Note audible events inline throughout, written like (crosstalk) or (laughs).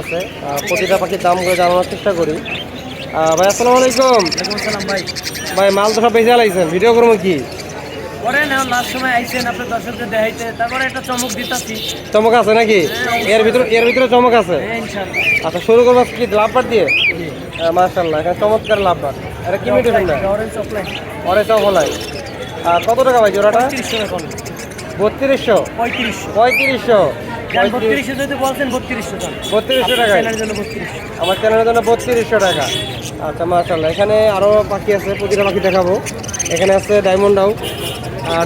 আছে। প্রতিটা পাখির দামগুলো জানানোর চেষ্টা করি। ভাই আসসালামু আলাইকুম। ভাই। ভাই মাল তো সব বেঁচে আলাইছেন। ভিডিও করব কি? চমক আছে নাকি? এর ভিতরে এর ভিতরে চমক আছে? হ্যাঁ আচ্ছা শুরু করব কি লাভবার দিয়ে? মার্শাল্লাহ এখানে চমৎকার লাভবার। এটা কি মিটেছেন না? অরেঞ্জ চকলেট অরে চকলাই আর কত টাকা ভাই জোড়াটা? এখন। বত্রিশশো। পঁয়ত্রিশশো। পঁয়ত্রিশশো। বত্রিশশো যদি বলছেন বত্রিশশো দাম বত্রিশশো টাকা চ্যানেলের জন্য বত্রিশশো। আমার চ্যানেলের জন্য বত্রিশশো টাকা। আচ্ছা মার্শাল্লাহ এখানে আরও পাখি আছে প্রতিটা পাখি দেখাবো। এখানে আছে ডায়মন্ড ডাউ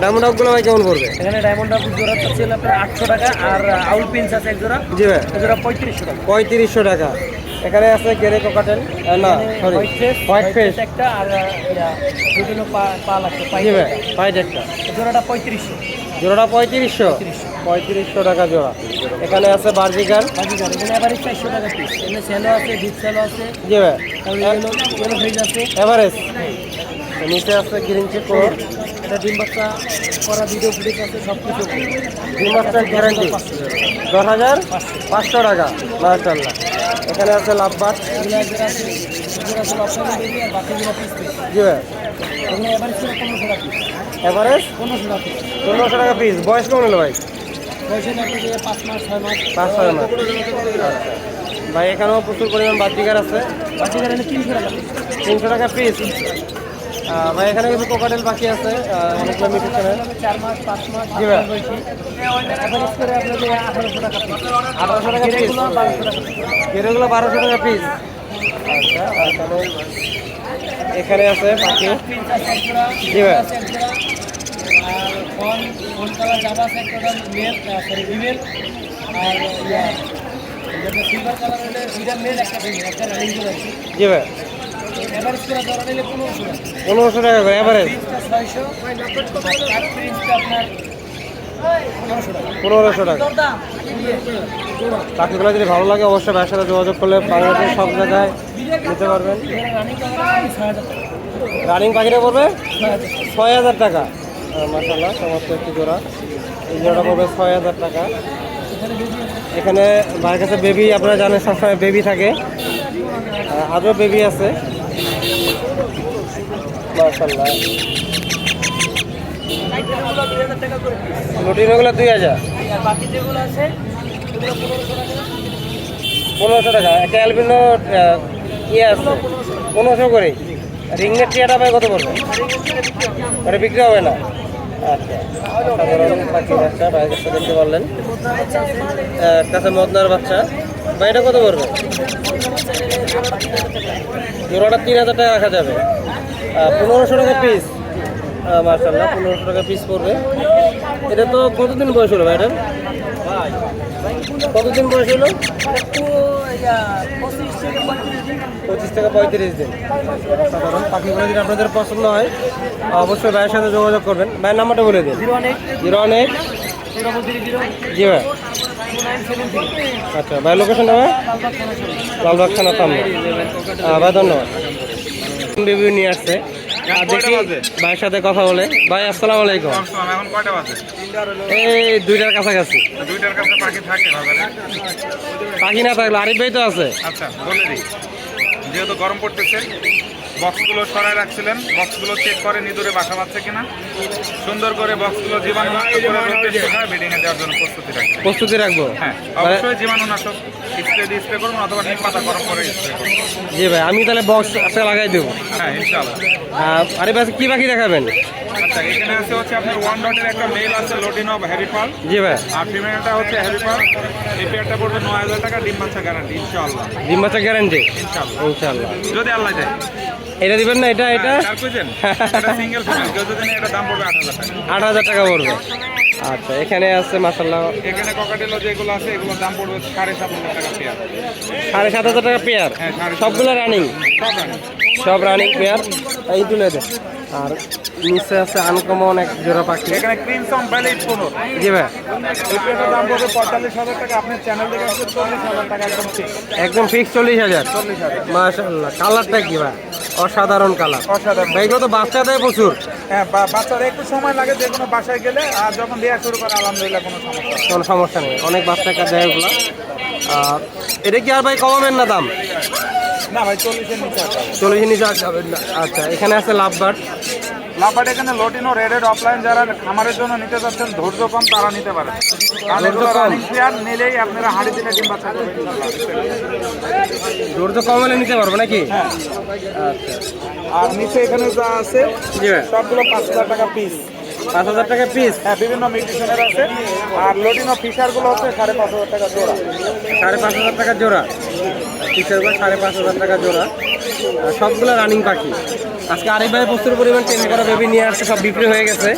ডায়মন্ড ডাউগুলো ভাই কেমন পড়বে? এখানে ডায়মন্ড জোড়া আপনার আটশো টাকা আর আউল পিন্স আছে এক জোড়া। জি ভাই। জোড়া পঁয়ত্রিশশো টাকা। পঁয়ত্রিশশো টাকা। এখানে আছে গেরে কোকাটেল। না সরি হোয়াইট ফেস একটা আর দুটো পা লাগছে একটা। জোড়াটা পঁয়ত্রিশশো। জোড়াটা পঁয়ত্রিশশো। পঁয়ত্রিশশো টাকা জোড়া। এখানে আছে বার্জিকার বাজিগার এখানে এবারে চারশো টাকা পিস এখানে স্যালো আছে ডিপ স্যালো আছে। জি ভাই। ইয়েলো ইয়েলো ফ্রিজ আছে। এভারেজ নিচে আছে গ্রিন চিপ এটা ডিম বাচ্চা করা ভিডিও ফুটেজ আছে সব কিছু গ্যারান্টি দশ হাজার পাঁচশো। টাকা এখানে আছে লাভবাট জি ভাই। এভারেজ পনেরোশো টাকা পিস বয়স কেমন হলো ভাই? পাঁচ ছয় মাস। ভাই এখানেও প্রচুর পরিমাণ বাদ্যিকার আছে? তিনশো টাকা। পিস ভাই এখানে কিছু কোকাটেল বাকি আছে অনেকগুলো পাঁচ মাস জি ভাই। আঠারোশো টাকা পিস এগুলো বারোশো টাকা পিস পিস আচ্ছা এখানে আছে পাখি জি ভাই। ফোন আছে একটা মেল সরি ফিমেল আর ইয়া যেটা সিলভার কালার হলে দুইটা মেল একটা ফিমেল একটা রানিং করে আছে। জি ভাই। এভারেজ করে ধরা নিলে পনেরোশো টাকা। পনেরোশো টাকা করে এভারেজ ছয়শো। আর প্রিন্সটা আপনার পনেরোশো টাকা। পাখিগুলো যদি ভালো লাগে অবশ্যই ভাইয়ের সাথে যোগাযোগ করলে বাংলাদেশের সব জায়গায় নিতে পারবেন। রানিং পাখিটা পড়বে? ছয় হাজার টাকা। মাসাল্লাহ সমস্ত একটি জোড়া। এই জোড়াটা পড়বে ছয় হাজার টাকা। এখানে ভাইয়ের কাছে বেবি আপনারা জানেন সবসময় বেবি থাকে। আজও বেবি আছে। মাসাল্লাহ দুই হাজার। পনেরোশো টাকা। একটা অ্যালবিনো ইয়ে আছে, পনেরোশো করে। রিংনেট টিয়াটা ভাই কত পড়বে? ওটা বিক্রি হবে না? আচ্ছা। পাখি বাচ্চা ভাইয়ের কাছে দেখতে পারলেন কাছে মদনার বাচ্চা। ভাই, এটা কত পড়বে? জোড়াটা তিন হাজার টাকা রাখা যাবে। পনেরোশো টাকা পিস মার্শাল্লাহ পনেরোশো টাকা পিস পড়বে। এটা তো কতদিন বয়স হলো ভাই এটার কতদিন বয়স হলো? পঁচিশ থেকে পঁয়ত্রিশ দিন। সাধারণ পাখিগুলো যদি আপনাদের পছন্দ হয় অবশ্যই ভাইয়ের সাথে যোগাযোগ করবেন। ভাইয়ের নাম্বারটা বলে দিন। জিরো ওয়ান এইট জি ভাই। আচ্ছা ভাই লোকেশনটা ভাই? লালবাগ থানা সামনে ভাই ধন্যবাদ। বেবি নিয়ে আসছে? ভাইয়ের সাথে কথা বলে। ভাই আসসালাম আলাইকুম। এখন কয়টা বাজে? এই দুইটার কাছাকাছি। পাখি না থাকলে আরিফ ভাই তো আছে। আচ্ছা বলে দিই। যেহেতু গরম পড়তেছে বক্সগুলো সরাই রাখছিলেন। বক্সগুলো চেক করে নিদুরে বাসা বাঁধছে কিনা। সুন্দর করে বক্সগুলো জীবাণুনাশক করে দেওয়ার জন্য প্রস্তুতি রাখবেন প্রস্তুতি রাখব? হ্যাঁ মানে অবশ্যই জীবাণুনাশক স্প্রে দিয়ে স্প্রে করুন অথবা নিম পাতা গরম করে স্প্রে জি ভাই আমি তাহলে বক্স আজকে লাগাই দেবো। হ্যাঁ ইনশাআল্লাহ। আরিফ ভাই কি পাখি দেখাবেন? আচ্ছা এখানে আছে হচ্ছে আপনার ওয়ান ডটের একটা মেল আছে লোডিন অফ হ্যারি পাল জি ভাই। আর ফিমেলটা হচ্ছে হ্যারি পাল এই পেয়ারটা পড়বে নয় হাজার টাকা ডিম বাচ্চা গ্যারান্টি ইনশাআল্লাহ। ডিম বাচ্চা গ্যারান্টি ইনশাআল্লাহ। ইনশাল্লাহ যদি আল্লাহ যায় এটা দিবেন না এটা এটা? চার কইছেন এটা সিঙ্গেল নেয়, এটা দাম পড়বে আট হাজার টাকা। আট হাজার টাকা পড়বে। আচ্ছা এখানে আছে মাশাআল্লাহ। এখানে ককাটেলো যেগুলো আছে এগুলোর দাম পড়বে সাড়ে সাত হাজার টাকা পেয়ার সাড়ে সাত হাজার টাকা পেয়ার হ্যাঁ, সবগুলো রানিং সব রানি পেয়ার এই তুলে দে। আর নিচে আছে আনকমন এক জোড়া পাখি। এখানে ক্রিমসন ভ্যালি কোনো। জি ভাই। পেয়ারটার দাম পড়বে পঁয়তাল্লিশ হাজার টাকা। আপনার চ্যানেল থেকে আসবে চল্লিশ হাজার টাকা একদম ঠিক একদম ফিক্স চল্লিশ হাজার। চল্লিশ হাজার। মাসাল্লাহ কালারটা কি ভাই? অসাধারণ কালার অসাধারণ। ভাই এগুলো তো বাচ্চা দেয় প্রচুর। হ্যাঁ বাচ্চারা একটু সময় লাগে যে কোনো বাসায় গেলে আর যখন দেওয়া শুরু করে আলহামদুলিল্লাহ কোনো সমস্যা কোনো সমস্যা নেই। অনেক বাচ্চা কাজ দেয় ওগুলো আর এটা কি আর ভাই কমাবেন না দাম? না ভাই চল্লিশের নিচে আছে। চল্লিশ নিচে আর যাবেন না আচ্ছা এখানে আছে লাভবার্ড লাভবাট এখানে লটিনো রেডেড অফলাইন যারা খামারের জন্য নিতে যাচ্ছেন ধৈর্য কম তারা নিতে পারেন কারণ এগুলো ধৈর্য কম। রানিং পেয়ার নিলেই আপনারা হাড়ি দিলে ডিম বাচ্চা করবেন। দূর তো কমালে নিতে পারব নাকি? হ্যাঁ। আচ্ছা। আর নিচে এখানে যা আছে সবগুলো পাঁচ হাজার টাকা পিস পাঁচ হাজার টাকা পিস হ্যাঁ বিভিন্ন মিউটিশনের আছে। আর লটিনো ফিশারগুলো হচ্ছে সাড়ে পাঁচ হাজার টাকা জোড়া। সাড়ে পাঁচ হাজার টাকা জোড়া। টিচারগুলো সাড়ে পাঁচ হাজার টাকা জোড়া। আর সবগুলো রানিং পাখি। আজকে আরেক ভাই প্রচুর পরিমাণ টেন করা বেবি নিয়ে আসছে সব বিক্রি হয়ে গেছে।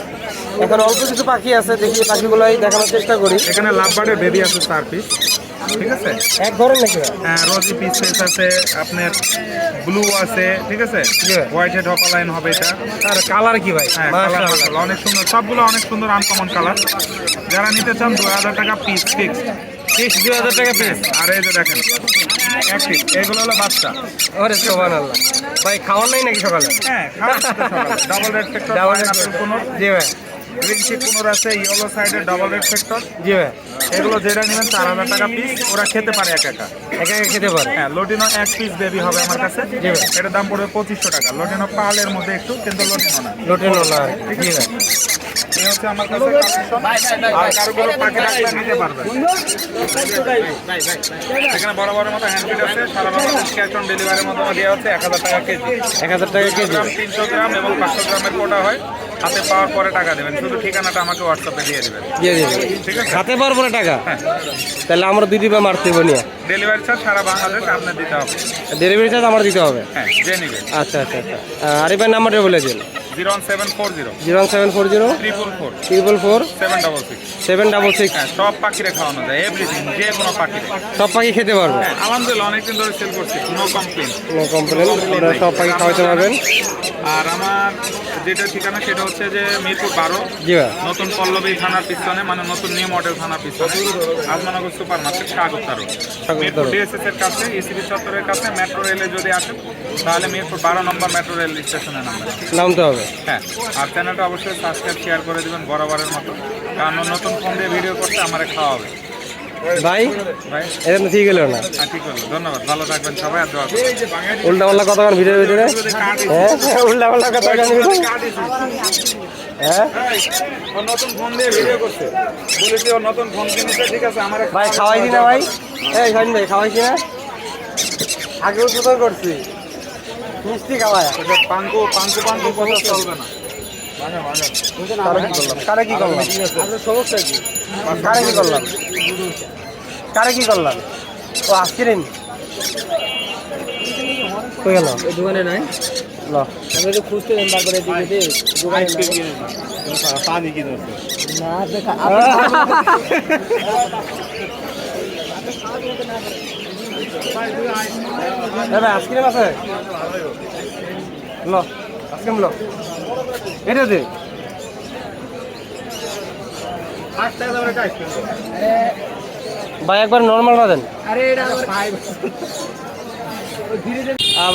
এখন অল্প কিছু পাখি আছে দেখি পাখিগুলোই দেখানোর চেষ্টা করি। এখানে লাভবার্ডের বেবি আছে চার পিস ঠিক আছে? এক ধরেন নাকি? হ্যাঁ রোজি পিস পিস আছে আপনার ব্লু আছে ঠিক আছে। হোয়াইট হেড লাইন হবে এটা। আর কালার কি ভাই? হ্যাঁ কালার অনেক সুন্দর সবগুলো অনেক সুন্দর আনকমন কালার যারা নিতে চান দু হাজার টাকা পিস ফিক্স পিস দুই হাজার টাকা পিস আর এই যে দেখেন এক পিস এগুলো হলো বাচ্চা। ওরে সোবান আল্লাহ ভাই খাওয়ার নাই নাকি সকালে? হ্যাঁ ডাবল রেড ডাবল রেড কোনো। জি ভাই। গ্রিন চিক কোনোর আছে ইয়েলো সাইডের ডাবল রেড সেক্টর জি ভাই। এগুলো যেটা নেবেন চার হাজার টাকা পিস ওরা খেতে পারে এক একা। এক একা খেতে পারে? হ্যাঁ লোটিনো এক পিস বেবি হবে আমার কাছে। এটার দাম পড়বে পঁচিশশো টাকা। লোটিনো পালের মধ্যে একটু কিন্তু লোটিনো না। লোটে না। ঠিক ভাই এই হচ্ছে আমার কাছে কালেকশন আর কারোগুলো পাখি রাখলে নিতে পারবেন এখানে বড় বড় মতো আছে সারা বাংলাদেশ ক্যাশ অন ডেলিভারির মাধ্যমে দেওয়া হচ্ছে এক হাজার টাকা কেজি। এক হাজার টাকা কেজি। তিনশো গ্রাম এবং পাঁচশো গ্রামের কোটা হয়। হাতে পাওয়ার পরে টাকা দেবেন। শুধু ঠিকানাটা আমাকে হোয়াটসঅ্যাপে দিয়ে দেবেন। দিয়ে দিবে ঠিক আছে? হাতে পারব না টাকা? তাহলে আমরা দুই দিবা মারতে হব ডেলিভারি চার্জ সারা বাংলাদেশ আপনার দিতে হবে। ডেলিভারি চার্জ আমার দিতে হবে? হ্যাঁ নেবেন। আচ্ছা আচ্ছা আচ্ছা। আরিফের নাম্বারটা বলে দিন। Zero one seven four zero. Zero seven four zero. Triple four. Triple four. Seven double six. Seven double six. হ্যাঁ সব পাখিরে খাওয়ানো যায় এভরিথিং যে কোনো পাখিরে। সব পাখি খেতে পারবে? হ্যাঁ আলহামদুলিল্লাহ অনেকদিন ধরে সেল করছি নো কমপ্লেন সব পাখি খাওয়াতে পারবেন। আর আমার যেটা ঠিকানা সেটা হচ্ছে যে মিরপুর বারো। জি নতুন পল্লবী থানার পিছনে মানে নতুন নিউ মডেল থানার পিছনে। আজমানগর সুপার মার্কেট স্বাগতারো স্বাগতারো। মিরপুর ডিএসএস এর কাছে ইসিবি চত্বরের কাছে মেট্রো রেলে যদি আসেন তাহলে মিরপুর বারো নম্বর মেট্রো রেল স্টেশনে নামবেন নামতে হবে। হ্যাঁ আর চ্যানেলটা অবশ্যই সাবস্ক্রাইব শেয়ার করে দেবেন বরাবরের মতো। কারণ নতুন ফোন দিয়ে ভিডিও করতে আমার খাওয়া হবে ভাই? ভাই? এটা তো ঠিক হলো না। হ্যাঁ ঠিক হলো। ধন্যবাদ ভালো থাকবেন সবাই আর দোয়া উল্টা পাল্টা কথা বলেন ভিডিওর ভিতরে। হ্যাঁ উল্টা পাল্টা কথা বলেন ভিডিও হ্যাঁ? নতুন ফোন দিয়ে ভিডিও করছে বলেছি ও নতুন ফোন ঠিক আছে আমার ভাই খাওয়াইছি না ভাই? এই ভাই খাওয়াইছি না। আগেও সুতর করছি। মিষ্টি খাওয়ায়। পাঙ্কু পাঙ্কু পাঙ্কু কথা চলবে না। কারে কি করলাম কারে কি করলাম? কারে কি করলাম? কারে কি করলাম? ও আসছিলেন কই গেল? দোকানে নাই। ল। আমি তো খুঁজতে দোকানে পানি কিনে না (laughs) দেখা এ ভাই আইসক্রিম আছে? ল আইসক্রিম ল। এটা দে। ভাই একবার নর্মালটা দেন আরে এটা আমার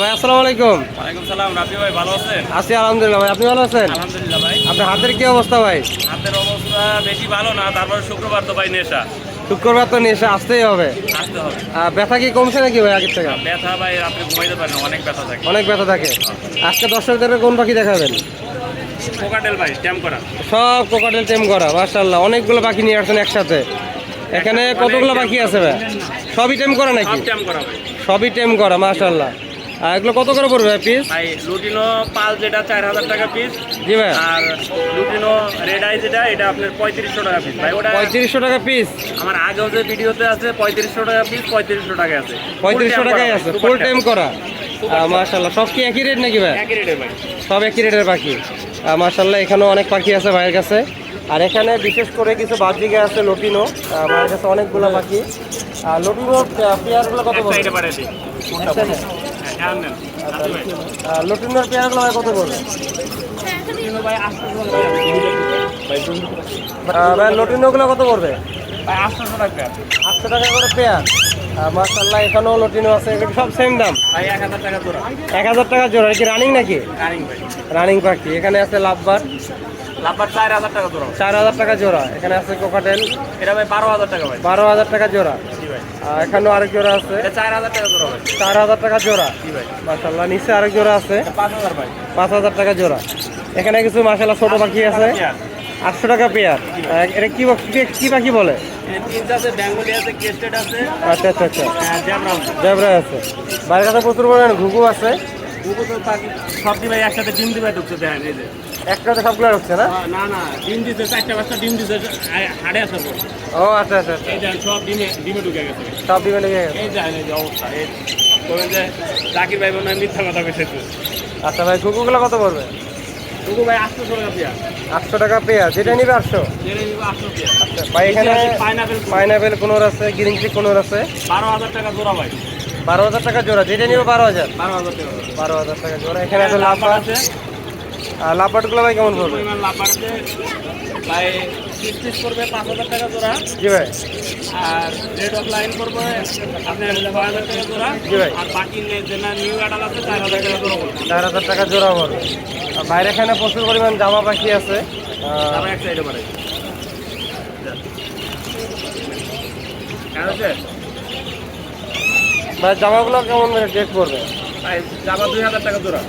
ভাই আসসালামু আলাইকুম। ওয়ালাইকুম সালাম রাফি ভাই ভালো আছেন? আছি আলহামদুলিল্লাহ ভাই আপনি ভালো আছেন? আলহামদুলিল্লাহ ভাই। আপনার হাতের কি অবস্থা ভাই? হাতের অবস্থা বেশি ভালো না তারপর শুক্রবার তো ভাই নেশা। শুক্রবার তো নিয়ে এসে আসতেই হবে। আসতে হবে। ব্যথা কি কমছে নাকি ভাই আগের থেকে? ব্যথা ভাই রাত্রে ঘুমাইতে পারে না অনেক ব্যথা থাকে। অনেক ব্যথা থাকে। আজকে দর্শকদের কোন পাখি দেখাবেন? কোকাটেল ভাই ট্যাম করা। সব কোকাটেল টেম করা মার্শাল্লাহ অনেকগুলো পাখি নিয়ে আসছেন একসাথে। এখানে কতগুলো পাখি আছে ভাই? সবই টেম করা নাকি? সবই টেম করা মার্শাল্লাহ আর এগুলো কত করে পড়বে পিস ভাই লুটিনো পাল যেটা চার হাজার টাকা পিস জি ভাই। আর লুটিনো রেড আই যেটা এটা আপনার পঁয়ত্রিশশো টাকা পিস ভাই ওটা পঁয়ত্রিশশো টাকা পিস আমার আগেও যে ভিডিওতে আছে পঁয়ত্রিশশো টাকা পিস পঁয়ত্রিশশো টাকা আছে। পঁয়ত্রিশশো টাকাই আছে ফুল টাইম করা। মার্শাল্লাহ সব কি একই রেট নাকি ভাই? একই রেটে ভাই। সব একই রেটের পাখি মার্শাল্লাহ এখানেও অনেক পাখি আছে ভাইয়ের কাছে। আর এখানে বিশেষ করে কিছু বাজিকা আছে লটিনো। ভাইয়ের কাছে অনেকগুলো পাখি। আর লটিনো পেয়ারগুলো কত একটা লটিনোর পেয়ারগুলো ভাই কত পড়বে ভাই লটিনোগুলো কত পড়বে ভাই টাকা আটশো টাকা করে পেয়ার মার্শাল্লাহ এখানেও লটিনো আছে এগুলো সব সেম দাম এক হাজার টাকা জোড়া এক হাজার টাকা জোড়া কি রানিং নাকি রানিং রানিং পাখি এখানে আছে লাভবার লাভবার চার হাজার টাকা জোড়া চার হাজার টাকা জোড়া এখানে আছে কোকাটেল এটা ভাই বারো হাজার টাকা ভাই বারো হাজার টাকা জোড়া এখানেও আরেক জোড়া আছে। চার হাজার টাকা জোড়া চার হাজার টাকা জোড়া। জি নিচে আরেক জোড়া আছে। পাঁচ হাজার টাকা জোড়া। এখানে কিছু মাসাল্লাহ ছোট পাখি আছে। আটশো টাকা পেয়ার। এটা কি পাখি- কি- পাখি বলে? আচ্ছা আচ্ছা আচ্ছা। জ্যাবরা জেবরা আছে। বাইরের কাছে প্রচুর পরিমাণে ঘুঘু আছে। সব দিবে একসাথে ডিম দিবে ঢুকছে দেখেন এই যে। একটাতে সবগুলো ঢুকছে না? না না ডিম দিছে চারটা পাঁচটা ডিম আ- হাড়ে আছে তো। ও আচ্ছা আচ্ছা আচ্ছা। এই দেখেন সব ডিমে ডিমে ঢুকে গেছে। সব দিবে লেগে গেছে? এই দেখেন এই যে অবস্থা এই বলেন যে জাকির ভাই মনে হয় মিথ্যা কথা কইছে। আচ্ছা ভাই ঘুঘুগুলো কত পড়বে? দুটো ভাই আটশো টাকা পেয়ার আটশো টাকা পেয়ার যেটা নিবে আটশো? জেনে নিব আটশো আচ্ছা ভাই এখানে পাইনাপেল পাইনাপেল কোনোর আছে গ্রিন চিক কোনোর আছে। বারো হাজার টাকা জোড়া ভাই। বারো হাজার টাকা জোড়া যেটা নিবে বারো হাজার। বারো হাজার টাকা জোড়া। এখানে একটা লাভ আছে। আর লাভবারগুলো ভাই কেমন পড়বে? লাভ আছে। ভাই পিস করবে পাঁচ হাজার টাকা জোড়া। জি ভাই। আর রেড অফ লাইন করবে আপনার ছয় হাজার টাকা জোড়া। জি ভাই। আর বাকি নে- যে না নিউ অ্যাডাল আছে চার হাজার টাকা জোড়া চার হাজার টাকা জোড়া পড়বে। আর বাইরে এখানে প্রচুর পরিমাণ জামা পাখি আছে। এক সাইডে আছে? ভাই জামাগুলো কেমন রেট পড়বে ভাই যাবা দুই হাজার টাকা জোড়া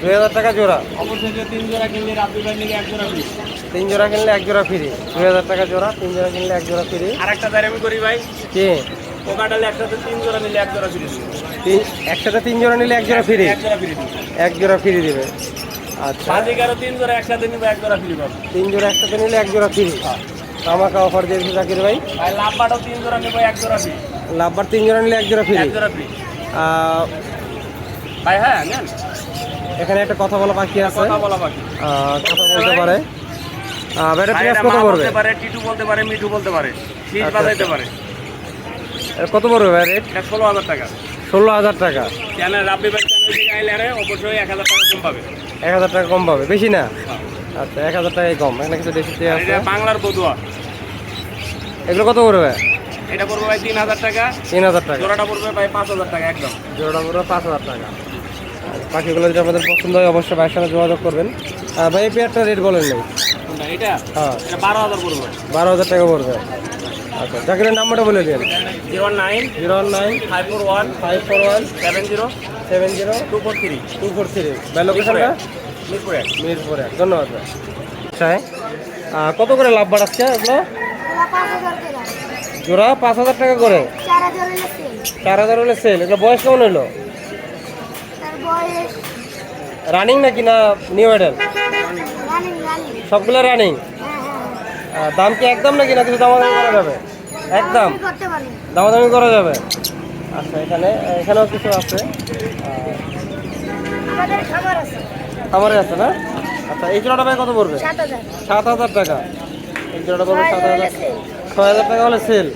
দুই হাজার টাকা জোড়া অবশ্যই তিন জোড়া কিনলে রাব্বি ভাই নিলে এক জোড়া ফ্রি তিন জোড়া কিনলে এক জোড়া ফ্রি দুই হাজার টাকা জোড়া তিন জোড়া কিনলে এক জোড়া ফ্রি আর একটা দাঁড়িয়ে আমি করি ভাই কি পোকাটালে একসাথে তিন জোড়া নিলে এক জোড়া ফ্রি তিন একসাথে তিন জোড়া নিলে এক জোড়া ফ্রি এক জোড়া ফ্রি দিবে আচ্ছা বাজিকারও তিন জোড়া একসাথে নিবে এক জোড়া ফ্রি পাবে তিন জোড়া একসাথে নিলে এক জোড়া ফ্রি আমাকে অফার দিয়েছে জাকির ভাই ভাই লাভবাটাও তিন জোড়া নেব এক জোড়া ফ্রি লাভবার তিন জোড়া নিলে এক জোড়া ফ্রি এক জোড়া ফ্রি ভাই হ্যাঁ নেন। এখানে একটা কথা বলা বাকি আছে। কথা বলা বাকি। কথা বলতে পারে। প্রাইস এটা কত পড়বে? বলতে পারে টিটু বলতে পারে মিঠু বলতে পারে। শীত আচ্ছা, বাজাইতে আচ্ছা। পারে। কত পড়বে ভাই রেট ষোলো হাজার টাকা। ষোলো হাজার টাকা। চ্যানেল রাব্বি ভাই চ্যানেল থেকে আইলে অবশ্যই এক হাজার টাকা কম পাবে। এক হাজার টাকা কম পাবে বেশি না? আচ্ছা এক হাজার টাকাই কম। এখানে কিছু দেশি আছে। বাংলার বদুয়া। এগুলো কত পড়বে এটা পড়বে ভাই তিন হাজার টাকা। তিন হাজার টাকা। জোড়াটা পড়বে ভাই পাঁচ হাজার টাকা একদম। জোড়া পুরো পাঁচ হাজার টাকা। বাকিগুলো যদি আপনাদের পছন্দ হয় অবশ্যই ভাইয়ের সাথে যোগাযোগ করবেন। আর ভাই এই পেয়ারটা রেট বলেন নেই? এটা হ্যাঁ। বারো হাজার পড়বে। বারো হাজার টাকা পড়বে। আচ্ছা জাকিরের নাম্বারটা বলে দিন। Zero nine zero nine five four one five four one seven zero seven zero two four three. Two four three. ভাই লোকেশনটা মিরপুর। এক মিরপুর। এক ধন্যবাদ ভাই। আচ্ছা কত করে লাভ বাড়াচ্ছে এগুলো? জোড়া পাঁচ হাজার টাকা করে? চার হাজার হলে সেল এগুলো বয়স কেমন হলো রানিং নাকি না নিউ মডেল সবগুলো রানিং হ্যাঁ হ্যাঁ দাম কি একদম নাকি না কিছু দামাদামি করা যাবে? একদম? দামাদামি করা যাবে? আচ্ছা এখানে এখানেও কিছু আছে। খাবার আছে। না? আচ্ছা এই জোড়াটা ভাই কত পড়বে? সাত হাজার। টাকা। এই জোড়াটা পড়বে সাত হাজার। ছয় হাজার টাকা হলে সেল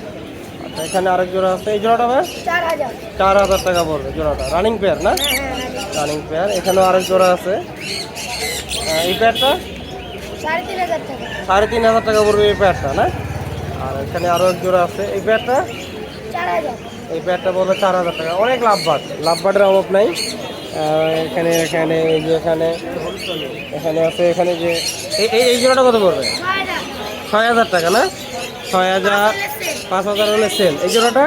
আচ্ছা এখানে আরেক জোড়া আছে। এই জোড়াটা ভাই? চার হাজার। টাকা পড়বে জোড়াটা। রানিং পেয়ার না? হ্যাঁ হ্যাঁ রানিং রানিং পেয়ার এখানেও আরেক জোড়া আছে। এই পেয়ারটা সাড়ে তিন হাজার টাকা। পড়বে এই পেয়ারটা না? আর এখানে আরও এক জোড়া আছে। এই পেয়ারটা এই পেয়ারটা পড়বে চার হাজার টাকা। অনেক লাভবাদ লাভবাদের অভাব নাই। এখানে এখানে এই যে এখানে এখানে আছে এখানে যে এই এই জোড়াটা কত পড়বে? ছয় হাজার টাকা না? ছয় হাজার পাঁচ হাজার হলে সেল এই জোড়াটা?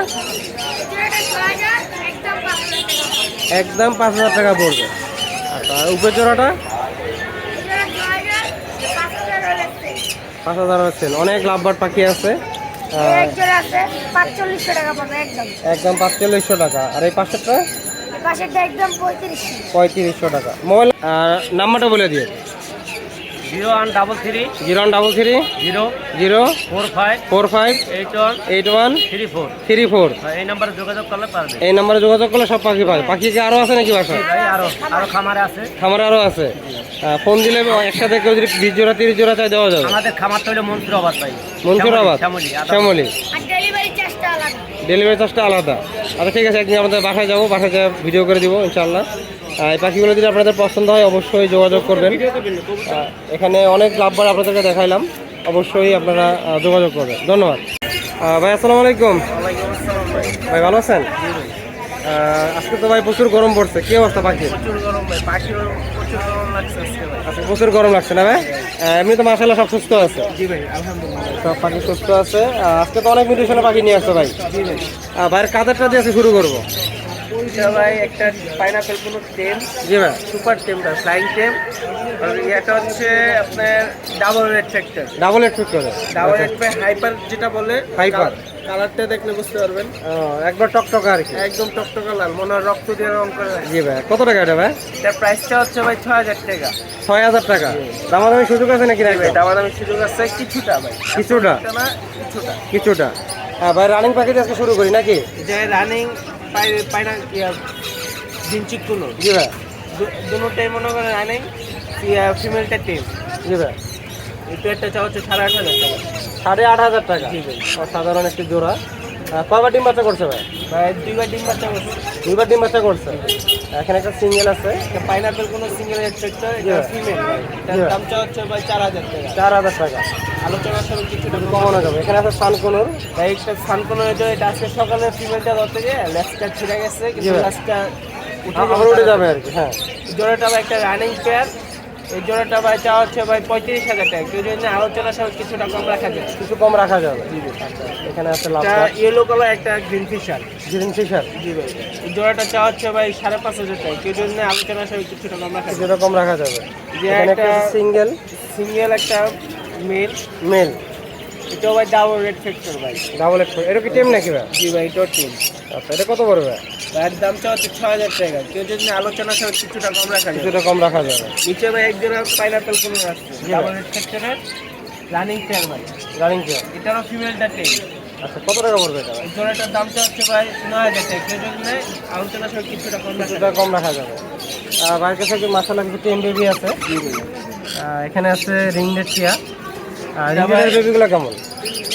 একদম পাঁচ হাজার টাকা পড়বে। আচ্ছা আর উপর জোড়াটা? পাঁচ হাজার সেল অনেক লাভবার পাখি আছে। একদম পাঁচচল্লিশশো টাকা। আর এই পঁয়ত্রিশশো। পঁয়ত্রিশশো টাকা। মোবাইল নাম্বারটা বলে দিয়ে zero one double three zero double three zero zero four five four five eight one eight one three four. Three four. এই নাম্বারে যোগাযোগ করলে পারবে। এই নাম্বারে যোগাযোগ করলে সব পাখি পাবে। পাখি কি আরও আছে নাকি বাসায় ভাই আরও আরও খামারে আছে। খামারে আরও আছে। ফোন দিলে একসাথে কেউ যদি বিশ জোড়া তিরিশ জোড়া চাই দেওয়া যাবে। আমাদের খামার তো হলো মন্ত্রাবাদ ভাই। মনসুরাবাদ? শ্যামলি ডেলিভারি চার্জটা আলাদা। ডেলিভারি চার্জটা আলাদা। আচ্ছা ঠিক আছে একদিন আমাদের বাসায় যাব। বাসায় ভিডিও করে দিব ইনশাল্লাহ এই পাখিগুলো যদি আপনাদের পছন্দ হয় অবশ্যই যোগাযোগ করবেন। এখানে অনেক লাভবার আপনাদেরকে দেখাইলাম। অবশ্যই আপনারা যোগাযোগ করবেন। ধন্যবাদ। ভাই আসসালামু আলাইকুম। ভাই ভালো আছেন? আজকে তো ভাই প্রচুর গরম পড়ছে। কি অবস্থা পাখির? প্রচুর গরম প্রচুর গরম লাগছে না ভাই? এমনি তো মাসাল্লাহ সব সুস্থ আছে। সব পাখি সুস্থ আছে। আজকে তো অনেক মিউটেশনের পাখি নিয়ে আসছো ভাই। ভাইয়ের কাদেরটা দিয়ে আজকে শুরু করব। এটা ভাই একটা পাইনাপেল কোনো টেম জি ভাই সুপার টেমটা ফ্লাইং টেম আর এটা হচ্ছে আপনার double red factor double double red hyper যেটা বলে Hyper। কালারটা দেখলে বুঝতে পারবেন। একবার টকটকা আর কি। একদম টকটকা লাল মনে হয় রক্ত দিয়ে রং করে। জি ভাই কত টাকা এটা ভাই? প্রাইসটা হচ্ছে ভাই ছয় হাজার টাকা। ছয় হাজার টাকা। দামাদামি সুযোগ আছে নাকি রাখবে দামা দামি সুযোগ আছে কিছুটা ভাই। কিছুটা? কিছুটা কিছুটা। হ্যাঁ ভাই রানিং পাখি আজকে শুরু করি নাকি? যে রানিং জি ভাই। মনে করেন ফিমেলটা জি ভাই। এই পেয়ারটা চা হচ্ছে সাড়ে আট হাজার টাকা। সাড়ে আট হাজার টাকা। জি ভাই। সাধারণ একটি জোড়া। কয়বার ডিম বাচ্চা করছে ভাই? ভাই দুইবার ডিম বাচ্চা করছে। দুইবার ডিম বাচ্চা করছে? এখানে একটা সিঙ্গেল আছে। এটা পাইনাপেল কোনো সিঙ্গেল এক্সপেক্টর এটা. ফিমেল এটার. দাম চা হচ্ছে ভাই চার হাজার টাকা। চার হাজার টাকা। আলোচনার সাথে কিছুটা কমানো যাবে। এখানে আছে সানকোনোর ভাই একটা সানকোনো এটা আজকে সকালে ফিমেলটা ধরতে গিয়ে লেসটা ছিঁড়ে গেছে কিন্তু. লেসটা উঠে যাবে আর কি হ্যাঁ। জোড়াটা একটা রানিং পেয়ার এই জোড়াটা ভাই চা হচ্ছে ভাই পঁয়ত্রিশ হাজার টাকা। কেউ যদি আলোচনা সাথে কিছুটা কম রাখা যাবে। কিছু কম রাখা যাবে। এখানে আছে লাভ একটা ইয়েলো কালার একটা গ্রিন ফিশার গ্রিন ফিশার জি ভাই। এই জোড়াটা চা হচ্ছে ভাই সাড়ে পাঁচ হাজার টাকা। কেউ যদি আলোচনা সাথে কিছুটা কম রাখা যাবে। কিছুটা কম রাখা যাবে। যে একটা- সিঙ্গেল সিঙ্গেল একটা মেল মেল এটাও ভাই ডাবল রেড ফ্যাক্টর ভাই। ডাবল একশো এটা কি টেম নাকি ভাই? জি ভাই এটাও টিম আচ্ছা এটা কত পড়বে ভাইয়ের দাম হচ্ছে ছ হাজার টাকা। কেউ যদি আলোচনার সাথে কিছুটা কম রাখা যায় কিছুটা কম রাখা যাবে। নিচে ভাই এক জোড়া পাইনাপেল কোনো আসছে ডাবল রেড ফ্যাক্টরের রানিং পেয়ার ভাই। রানিং কি এটারও ফিমেলটা টেন আচ্ছা কত টাকা পড়বে এটা ভাই? এই জোড়াটার দামটা হচ্ছে ভাই নয় হাজার টাকা। কেউ যদি নেয় আলোচনার কিছুটা কম কিছুটা কম রাখা যাবে। কাছে মাসালা বেবি আছে। এখানে আছে রিংনেট টিয়া। আর রিংনেটের বেবিগুলো কেমন?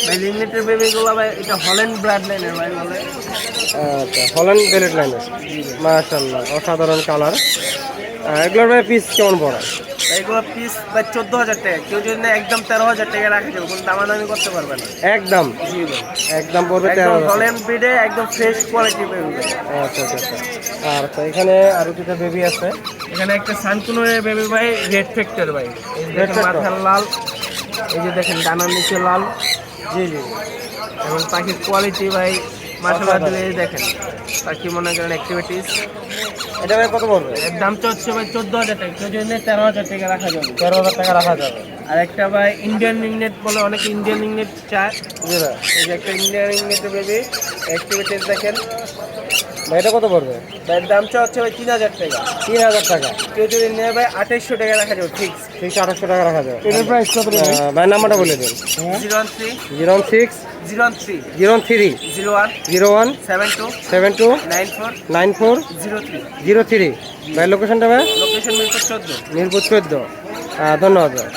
ভাই লিমিটেড বেবিগুলো ভাই এটা হল্যান্ড ব্রাড লাইনের ভাই বলে। আচ্ছা হল্যান্ড বেলেট লাইনের মাশাল্লাহ অসাধারণ কালার এগুলোর ভাই পিস কেমন পড়ে? এইগুলো পিস ভাই চোদ্দ হাজার টাকা। কেউ যদি একদম তেরো হাজার টাকা রাখা যাবে কোনো দামাদামি করতে পারবে না। একদম? একদম পড়বে তেরো একদম ব্রিডে একদম ফ্রেশ কোয়ালিটি বেবি আচ্ছা আচ্ছা আর এখানে আরও দুটো বেবি আছে। এখানে একটা সানকুনের বেবি ভাই রেড ফ্যাক্টর ভাই। মাথার লাল। এই যে দেখেন ডানার নিচে লাল জি জি এবং পাখির কোয়ালিটি ভাই মাসাল্লাহ দিলে দেখেন পাখি মনে করেন অ্যাক্টিভিটিস এটা ভাই কত পড়বে এর দামটা হচ্ছে ভাই চোদ্দ হাজার টাকা কেউ যদি তেরো হাজার টাকা রাখা যাবে। তেরো হাজার টাকা রাখা যাবে। আর একটা ভাই ইন্ডিয়ান ইংনেট বলে অনেক ইন্ডিয়ান ইংনেট চায়। এই যে একটা ইন্ডিয়ান ইংনেটের বেবি অ্যাক্টিভিটিস দেখেন। ভাই এটা কত পড়বে? এর দামটা হচ্ছে ভাই তিন হাজার টাকা। তিন হাজার টাকা। কেউ যদি নেয় ভাই আঠাইশশো টাকা রাখা যাবে ফিক্স তিনশো আঠাশশো টাকা রাখা যাবে। এটার প্রাইস কত ভাই? নাম্বারটা বলে দিন। Zero one three. Zero six. Zero one three. Zero three. Zero one. Zero one. Seven two. Seven two. Nine four. Nine four. Zero three. Zero three. ভাই লোকেশনটা ভাই? লোকেশন মিরপুর চোদ্দ। মিরপুর চোদ্দ। ধন্যবাদ ভাই।